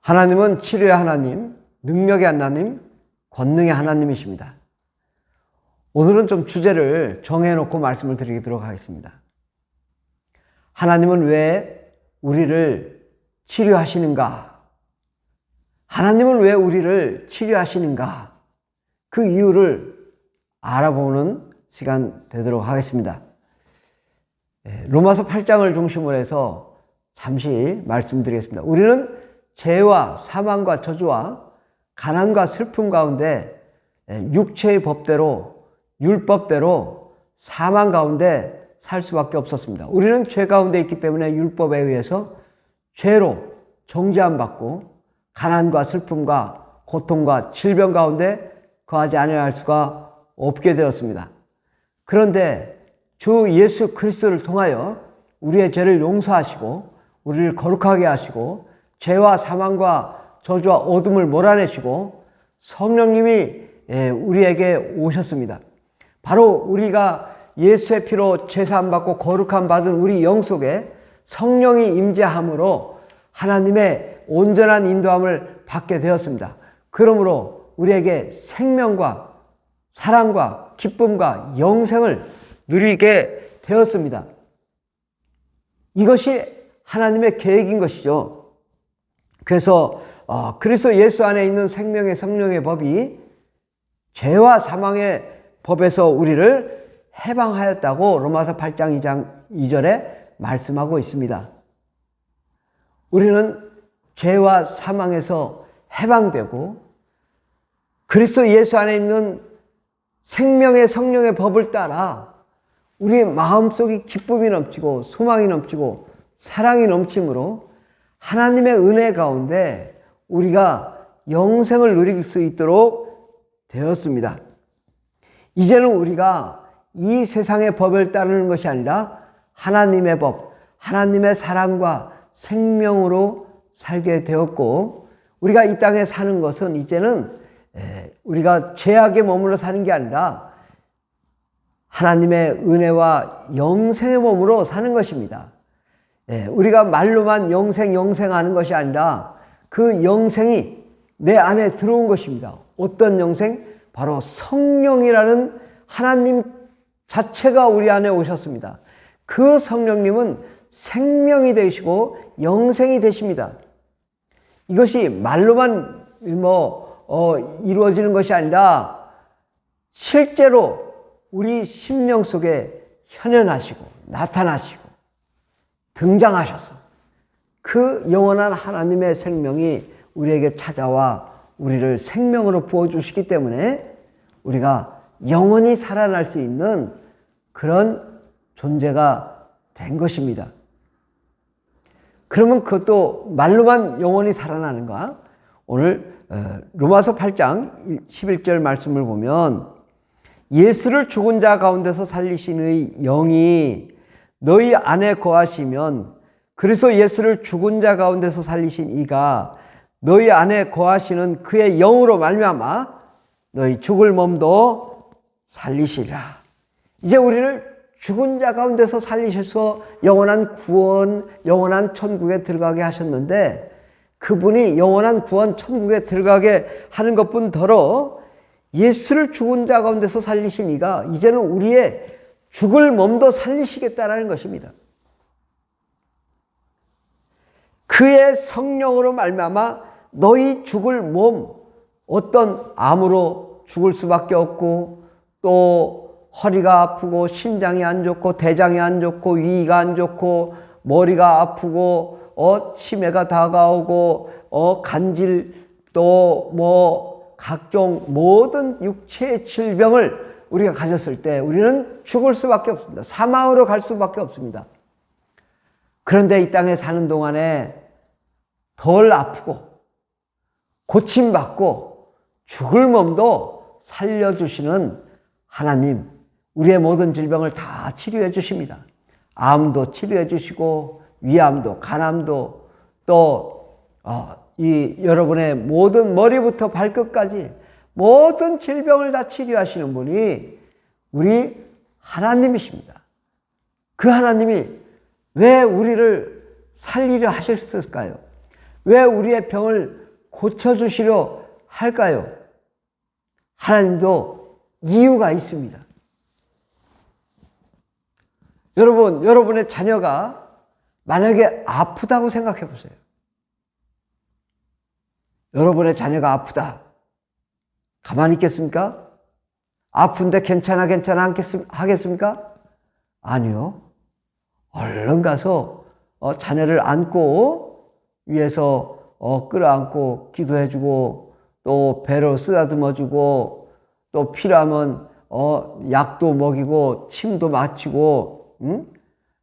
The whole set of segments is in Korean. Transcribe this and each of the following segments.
하나님은 치료의 하나님, 능력의 하나님, 권능의 하나님이십니다. 오늘은 좀 주제를 정해놓고 말씀을 드리도록 하겠습니다. 하나님은 왜 우리를 치료하시는가? 하나님은 왜 우리를 치료하시는가? 그 이유를 알아보는 시간 되도록 하겠습니다. 예, 로마서 8장을 중심으로 해서 잠시 말씀드리겠습니다. 우리는 죄와 사망과 저주와 가난과 슬픔 가운데 예, 육체의 법대로 율법대로 사망 가운데 살 수밖에 없었습니다. 우리는 죄 가운데 있기 때문에 율법에 의해서 죄로 정죄함 받고 가난과 슬픔과 고통과 질병 가운데 거하지 아니할 수가 없게 되었습니다. 그런데 주 예수 그리스도를 통하여 우리의 죄를 용서하시고 우리를 거룩하게 하시고 죄와 사망과 저주와 어둠을 몰아내시고 성령님이 예, 우리에게 오셨습니다. 바로 우리가 예수의 피로 제사함 받고 거룩함 받은 우리 영 속에 성령이 임재함으로 하나님의 온전한 인도함을 받게 되었습니다. 그러므로 우리에게 생명과 사랑과 기쁨과 영생을 누리게 되었습니다. 이것이 하나님의 계획인 것이죠. 그래서 어, 그리스도 예수 안에 있는 생명의 성령의 법이 죄와 사망의 법에서 우리를 해방하였다고 로마서 8장 2장 2절에 말씀하고 있습니다. 우리는 죄와 사망에서 해방되고 그리스도 예수 안에 있는 생명의 성령의 법을 따라 우리의 마음속이 기쁨이 넘치고 소망이 넘치고 사랑이 넘침으로 하나님의 은혜 가운데 우리가 영생을 누릴 수 있도록 되었습니다. 이제는 우리가 이 세상의 법을 따르는 것이 아니라 하나님의 법, 하나님의 사랑과 생명으로 살게 되었고 우리가 이 땅에 사는 것은 이제는 우리가 죄악에 머물러 사는 게 아니라 하나님의 은혜와 영생의 몸으로 사는 것입니다. 우리가 말로만 영생, 영생 하는 것이 아니라 그 영생이 내 안에 들어온 것입니다. 어떤 영생? 바로 성령이라는 하나님 자체가 우리 안에 오셨습니다. 그 성령님은 생명이 되시고 영생이 되십니다. 이것이 말로만 뭐 어, 이루어지는 것이 아니라 실제로 우리 심령 속에 현현하시고 나타나시고 등장하셔서 그 영원한 하나님의 생명이 우리에게 찾아와 우리를 생명으로 부어주시기 때문에 우리가 영원히 살아날 수 있는 그런 존재가 된 것입니다. 그러면 그것도 말로만 영원히 살아나는가? 오늘 어, 로마서 8장 11절 말씀을 보면 예수를 죽은 자 가운데서 살리신 의 영이 너희 안에 거하시면 그래서 예수를 죽은 자 가운데서 살리신 이가 너희 안에 거하시는 그의 영으로 말미암아 너희 죽을 몸도 살리시리라. 이제 우리를 죽은 자 가운데서 살리셔서 영원한 구원, 영원한 천국에 들어가게 하셨는데 그분이 영원한 구원 천국에 들어가게 하는 것뿐 더러 예수를 죽은 자 가운데서 살리신 이가 이제는 우리의 죽을 몸도 살리시겠다라는 것입니다. 그의 성령으로 말미암아 너희 죽을 몸 어떤 암으로 죽을 수밖에 없고 또 허리가 아프고 심장이 안 좋고 대장이 안 좋고 위가 안 좋고 머리가 아프고 어 치매가 다가오고 어 간질 또 뭐 각종 모든 육체의 질병을 우리가 가졌을 때 우리는 죽을 수밖에 없습니다. 사망으로 갈 수밖에 없습니다. 그런데 이 땅에 사는 동안에 덜 아프고 고침받고 죽을 몸도 살려주시는 하나님, 우리의 모든 질병을 다 치료해 주십니다. 암도 치료해 주시고, 위암도, 간암도, 또, 어, 이 여러분의 모든 머리부터 발끝까지 모든 질병을 다 치료하시는 분이 우리 하나님이십니다. 그 하나님이 왜 우리를 살리려 하셨을까요? 왜 우리의 병을 고쳐주시려 할까요? 하나님도 이유가 있습니다. 여러분, 여러분의 자녀가 만약에 아프다고 생각해 보세요. 여러분의 자녀가 아프다. 가만히 있겠습니까? 아픈데 괜찮아, 괜찮아 하겠습니까? 아니요. 얼른 가서 어, 자녀를 안고 위에서 어, 끌어안고 기도해주고 또 배로 쓰다듬어주고 또 필요하면 어, 약도 먹이고 침도 맞추고 응?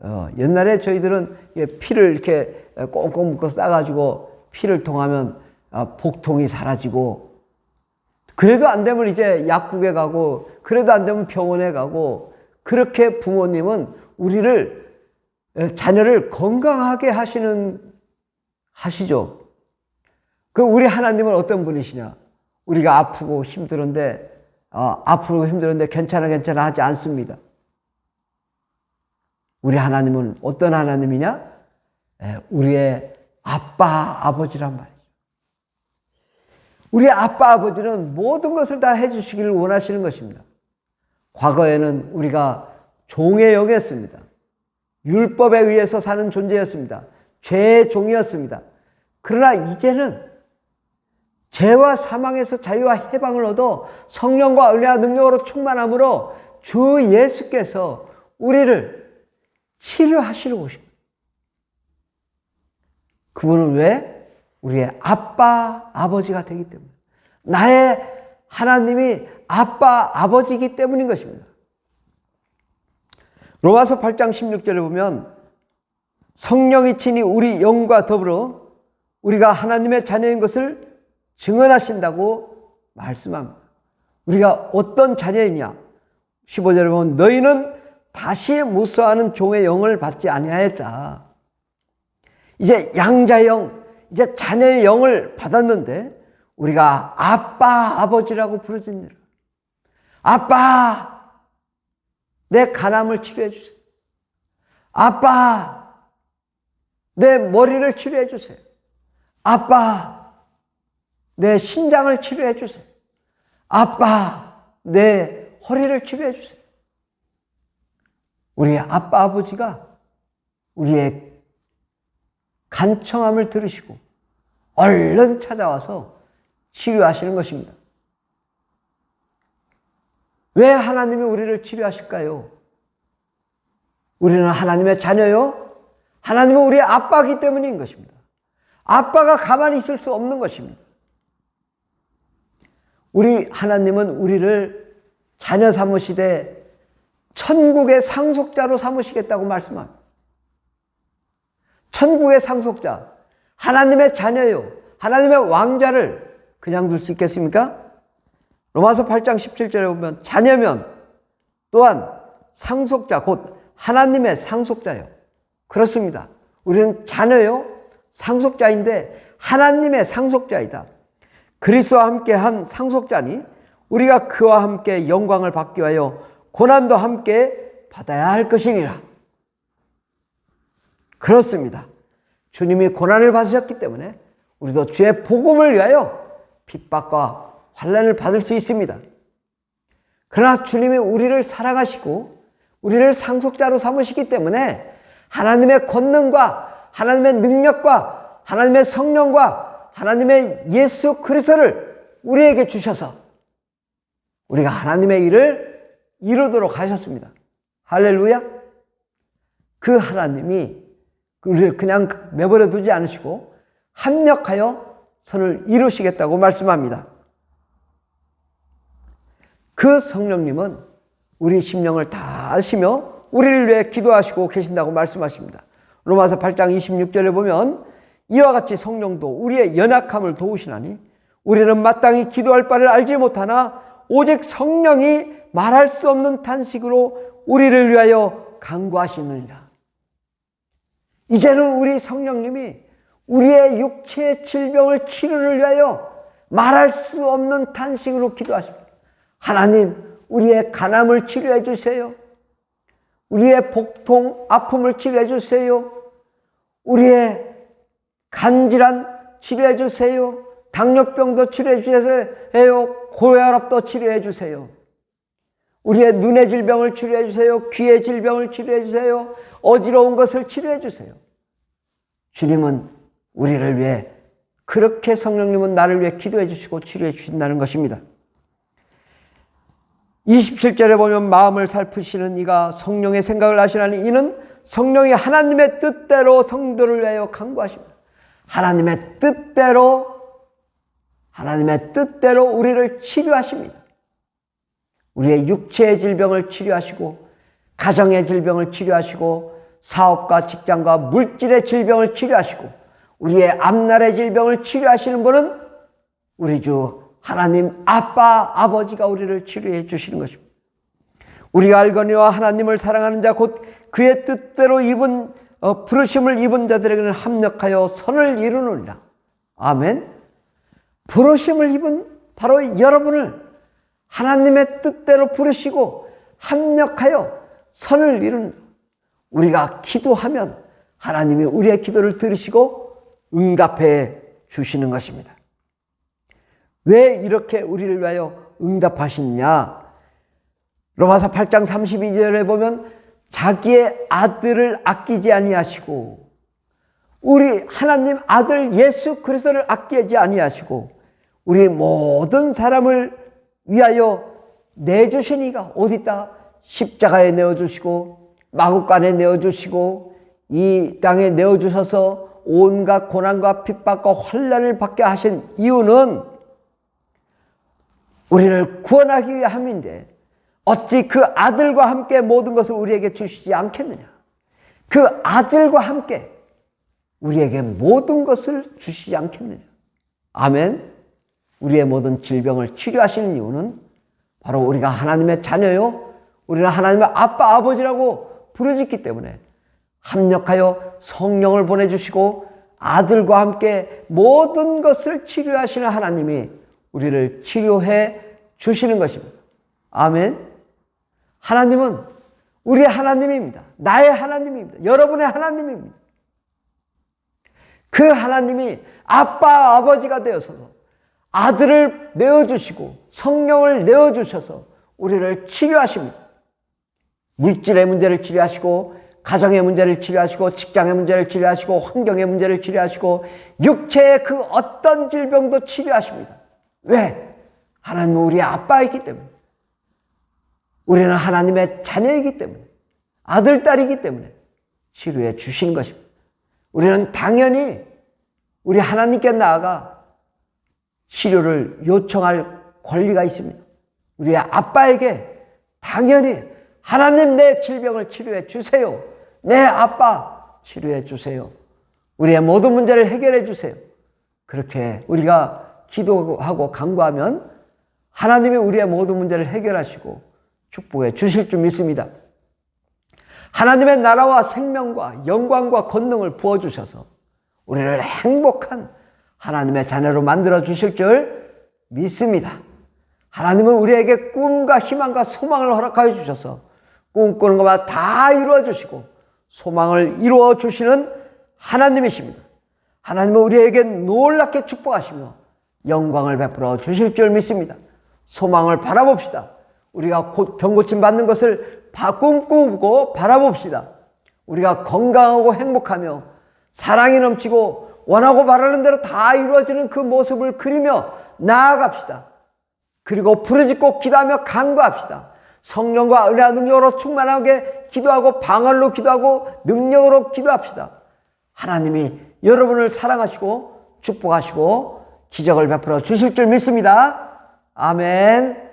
어, 옛날에 저희들은 피를 이렇게 꽁꽁 묶어 싸가지고 피를 통하면 어, 복통이 사라지고 그래도 안 되면 이제 약국에 가고 그래도 안 되면 병원에 가고 그렇게 부모님은 우리를 자녀를 건강하게 하시는 하시죠. 그 우리 하나님은 어떤 분이시냐? 우리가 아프고 힘들은데 어, 아프고 힘들은데 괜찮아 괜찮아 하지 않습니다. 우리 하나님은 어떤 하나님이냐? 에, 우리의 아빠 아버지란 말이죠. 우리 아빠 아버지는 모든 것을 다 해주시기를 원하시는 것입니다. 과거에는 우리가 종에 여겼습니다. 율법에 의해서 사는 존재였습니다. 죄의 종이었습니다. 그러나 이제는 죄와 사망에서 자유와 해방을 얻어 성령과 은혜와 능력으로 충만함으로 주 예수께서 우리를 치료하시러 오십니다. 그분은 왜? 우리의 아빠, 아버지가 되기 때문에. 나의 하나님이 아빠, 아버지이기 때문인 것입니다. 로마서 8장 16절에 보면 성령이 친히 우리 영과 더불어 우리가 하나님의 자녀인 것을 증언하신다고 말씀합니다. 우리가 어떤 자녀이냐? 15절에 보면 너희는 다시 무수하는 종의 영을 받지 아니하였다. 이제 양자의 영, 이제 자녀의 영을 받았는데 우리가 아빠, 아버지라고 부르짖느라. 아빠, 내 간암을 치료해 주세요. 아빠, 내 머리를 치료해 주세요. 아빠, 내 신장을 치료해 주세요. 아빠, 내 허리를 치료해 주세요. 우리 아빠, 아버지가 우리의 간청함을 들으시고 얼른 찾아와서 치료하시는 것입니다. 왜 하나님이 우리를 치료하실까요? 우리는 하나님의 자녀요? 하나님은 우리의 아빠기 때문인 것입니다. 아빠가 가만히 있을 수 없는 것입니다. 우리 하나님은 우리를 자녀 삼으시되 천국의 상속자로 삼으시겠다고 말씀합니다. 천국의 상속자, 하나님의 자녀요, 하나님의 왕자를 그냥 둘 수 있겠습니까? 로마서 8장 17절에 보면 자녀면 또한 상속자, 곧 하나님의 상속자요. 그렇습니다. 우리는 자녀요, 상속자인데 하나님의 상속자이다. 그리스도와 함께 한 상속자니 우리가 그와 함께 영광을 받기 위하여 고난도 함께 받아야 할 것이니라. 그렇습니다. 주님이 고난을 받으셨기 때문에 우리도 주의 복음을 위하여 핍박과 환란을 받을 수 있습니다. 그러나 주님이 우리를 사랑하시고 우리를 상속자로 삼으시기 때문에 하나님의 권능과 하나님의 능력과 하나님의 성령과 하나님의 예수 그리스도를 우리에게 주셔서 우리가 하나님의 일을 이루도록 하셨습니다. 할렐루야. 그 하나님이 그냥 내버려 두지 않으시고 합력하여 선을 이루시겠다고 말씀합니다. 그 성령님은 우리 심령을 다 아시며 우리를 위해 기도하시고 계신다고 말씀하십니다. 로마서 8장 26절에 보면 이와 같이 성령도 우리의 연약함을 도우시나니 우리는 마땅히 기도할 바를 알지 못하나 오직 성령이 말할 수 없는 탄식으로 우리를 위하여 강구하시느니라. 이제는 우리 성령님이 우리의 육체의 질병을 치료를 위하여 말할 수 없는 탄식으로 기도하십니다. 하나님, 우리의 간암을 치료해 주세요. 우리의 복통, 아픔을 치료해 주세요. 우리의 간질한 치료해 주세요. 당뇨병도 치료해 주세요. 고혈압도 치료해 주세요. 우리의 눈의 질병을 치료해 주세요. 귀의 질병을 치료해 주세요. 어지러운 것을 치료해 주세요. 주님은 우리를 위해 그렇게 성령님은 나를 위해 기도해 주시고 치료해 주신다는 것입니다. 27절에 보면 마음을 살피시는 이가 성령의 생각을 하시나니 이는 성령이 하나님의 뜻대로 성도를 위하여 강구하십니다. 하나님의 뜻대로 하나님의 뜻대로 우리를 치료하십니다. 우리의 육체의 질병을 치료하시고 가정의 질병을 치료하시고 사업과 직장과 물질의 질병을 치료하시고 우리의 앞날의 질병을 치료하시는 분은 우리 주 하나님 아빠 아버지가 우리를 치료해 주시는 것입니다. 우리가 알거니와 하나님을 사랑하는 자 곧 그의 뜻대로 입은 어, 부르심을 입은 자들에게는 합력하여 선을 이루느니라. 아멘. 부르심을 입은 바로 여러분을 하나님의 뜻대로 부르시고 합력하여 선을 이룬 우리가 기도하면 하나님이 우리의 기도를 들으시고 응답해 주시는 것입니다. 왜 이렇게 우리를 위하여 응답하시느냐? 로마서 8장 32절에 보면 자기의 아들을 아끼지 아니하시고 우리 하나님 아들 예수 그리스도를 아끼지 아니하시고 우리 모든 사람을 위하여 내주시니가 어디다 십자가에 내어 주시고 마국간에 내어주시고 이 땅에 내어주셔서 온갖 고난과 핍박과 환란을 받게 하신 이유는 우리를 구원하기 위함인데 어찌 그 아들과 함께 모든 것을 우리에게 주시지 않겠느냐? 그 아들과 함께 우리에게 모든 것을 주시지 않겠느냐? 아멘. 우리의 모든 질병을 치료하시는 이유는 바로 우리가 하나님의 자녀요. 우리는 하나님의 아빠, 아버지라고 부르짖기 때문에 합력하여 성령을 보내주시고 아들과 함께 모든 것을 치료하시는 하나님이 우리를 치료해 주시는 것입니다. 아멘. 하나님은 우리의 하나님입니다. 나의 하나님입니다. 여러분의 하나님입니다. 그 하나님이 아빠, 아버지가 되어서 아들을 내어주시고 성령을 내어주셔서 우리를 치료하십니다. 물질의 문제를 치료하시고 가정의 문제를 치료하시고 직장의 문제를 치료하시고 환경의 문제를 치료하시고 육체의 그 어떤 질병도 치료하십니다. 왜? 하나님은 우리의 아빠이기 때문에. 우리는 하나님의 자녀이기 때문에. 아들, 딸이기 때문에 치료해 주신 것입니다. 우리는 당연히 우리 하나님께 나아가 치료를 요청할 권리가 있습니다. 우리의 아빠에게 당연히 하나님 내 질병을 치료해 주세요. 내 아빠 치료해 주세요. 우리의 모든 문제를 해결해 주세요. 그렇게 우리가 기도하고 간구하면 하나님이 우리의 모든 문제를 해결하시고 축복해 주실 줄 믿습니다. 하나님의 나라와 생명과 영광과 권능을 부어 주셔서 우리를 행복한 하나님의 자녀로 만들어 주실 줄 믿습니다. 하나님은 우리에게 꿈과 희망과 소망을 허락하여 주셔서 꿈꾸는 것마다 다 이루어 주시고 소망을 이루어 주시는 하나님이십니다. 하나님은 우리에게 놀랍게 축복하시며 영광을 베풀어 주실 줄 믿습니다. 소망을 바라봅시다. 우리가 곧 병고침 받는 것을 꿈꾸고 바라봅시다. 우리가 건강하고 행복하며 사랑이 넘치고 원하고 바라는 대로 다 이루어지는 그 모습을 그리며 나아갑시다. 그리고 부르짖고 기도하며 간구합시다. 성령과 은혜와 능력으로 충만하게 기도하고 방언로 기도하고 능력으로 기도합시다. 하나님이 여러분을 사랑하시고 축복하시고 기적을 베풀어 주실 줄 믿습니다. 아멘.